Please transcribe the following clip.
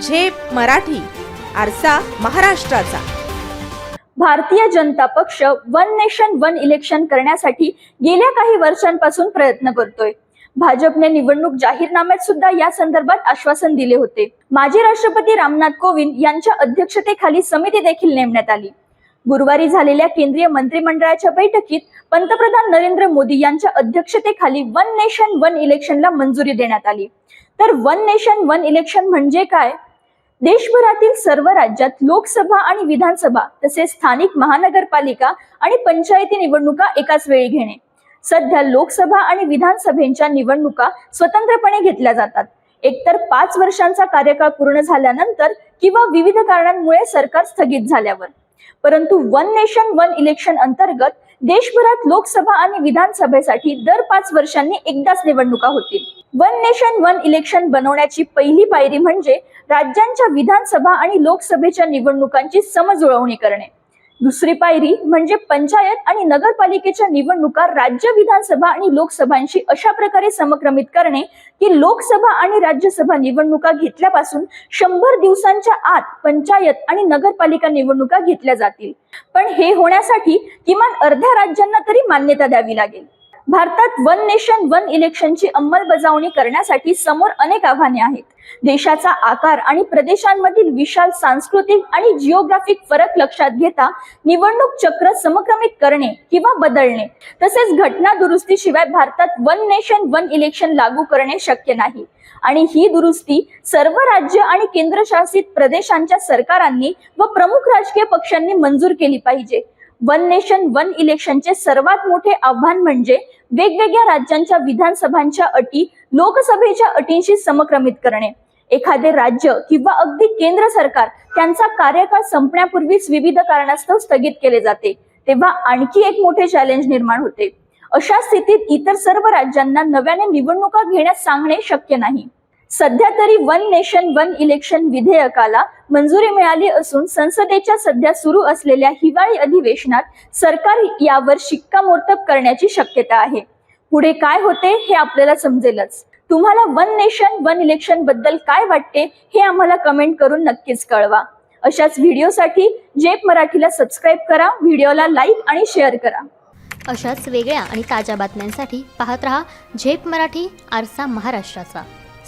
झेप मराठी आरसा महाराष्ट्राचा. भारतीय जनता पक्ष वन नेशन वन इलेक्शन करण्यासाठी गेल्या काही वर्षांपासून प्रयत्न करतोय. भाजपने निवडणूक जाहीरनाम्यात सुद्धा या संदर्भात आश्वासन दिले होते. माजी राष्ट्रपती रामनाथ कोविंद यांच्या अध्यक्षतेखाली समिती देखील नेमण्यात आली. गुरुवारी झालेल्या केंद्रीय मंत्रिमंडळाच्या बैठकीत पंतप्रधान नरेंद्र मोदी यांच्या अध्यक्षतेखाली वन नेशन वन इलेक्शनला मंजुरी देण्यात आली. तर वन नेशन वन इलेक्शन म्हणजे काय? देशभरातील सर्व राज्यात लोकसभा आणि विधानसभा तसेच स्थानिक महानगरपालिका आणि पंचायती निवडणुका एकाच वेळी घेणे. सध्या लोकसभा आणि विधानसभेच्या निवडणुका स्वतंत्रपणे घेतल्या जातात. एकतर पाच वर्षांचा कार्यकाळ पूर्ण झाल्यानंतर किंवा विविध कारणांमुळे सरकार स्थगित झाल्यावर. परंतु वन नेशन वन इलेक्शन अंतर्गत देशभरात लोकसभा आणि विधानसभेसाठी दर पाच वर्षांनी एकदाच निवडणुका होतील. वन नेशन वन इलेक्शन बनवण्याची पहिली पायरी म्हणजे राज्यांच्या विधानसभा आणि लोकसभेच्या निवडणुकांची समजुळवणी करणे. दुसरी पायरी म्हणजे पंचायत आणि नगरपालिकेच्या निवडणुका राज्य विधानसभा आणि लोकसभांशी अशा प्रकारे समक्रमित करणे की लोकसभा आणि राज्यसभा निवडणुका घेतल्यापासून शंभर दिवसांच्या आत पंचायत आणि नगरपालिका निवडणुका घेतल्या जातील. पण हे होण्यासाठी किमान अर्ध्या राज्यांना तरी मान्यता द्यावी लागेल. भारतात वन नेशन वन इलेक्शनची अंमलबजावणी करण्यासाठी समोर अनेक आव्हाने आहेत. देशाचा आकार आणि प्रदेशांमधील विशाल सांस्कृतिक आणि जिओग्राफिक फरक लक्षात घेता निवडणूक चक्र समक्रमित करणे किंवा बदलणे तसेच घटना दुरुस्तीशिवाय भारतात वन नेशन वन इलेक्शन लागू करणे शक्य नाही. आणि ही दुरुस्ती सर्व राज्य आणि केंद्रशासित प्रदेशांच्या सरकारांनी व प्रमुख राजकीय पक्षांनी मंजूर केली पाहिजे. वन नेशन वन इलेक्शनचे सर्वात मोठे आव्हान म्हणजे वेगवेगळ्या राज्यांच्या विधानसभांच्या अटी लोकसभेच्या अटींशी समक्रमित करणे. एखादे राज्य किंवा अगदी केंद्र सरकार त्यांचा कार्यकाळ संपण्यापूर्वीच विविध कारणास्तव स्थगित केले जाते तेव्हा आणखी एक मोठे चॅलेंज निर्माण होते. अशा स्थितीत इतर सर्व राज्यांना नव्याने निवडणुका घेण्यास सांगणे शक्य नाही. सध्या तरी वन नेशन वन इलेक्शन विधेयकाला मंजुरी मिळाली असून संसदेच्या सध्या सुरू असलेल्या हिवाळी अधिवेशनात सरकार यावर शिक्कामोर्तब करण्याची शक्यता आहे. पुढे काय होते हे आपल्याला समजेलच. तुम्हाला वन नेशन वन इलेक्शनबद्दल काय वाटते हे आम्हाला कमेंट करून नक्कीच कळवा. अशाच व्हिडिओसाठी जेप मराठीला सबस्क्राईब करा व्हिडिओला लाईक आणि शेअर करा. अशाच वेगळ्या आणि ताज्या बातम्यांसाठी पाहत रहा झेप मराठी आरसा महाराष्ट्राचा.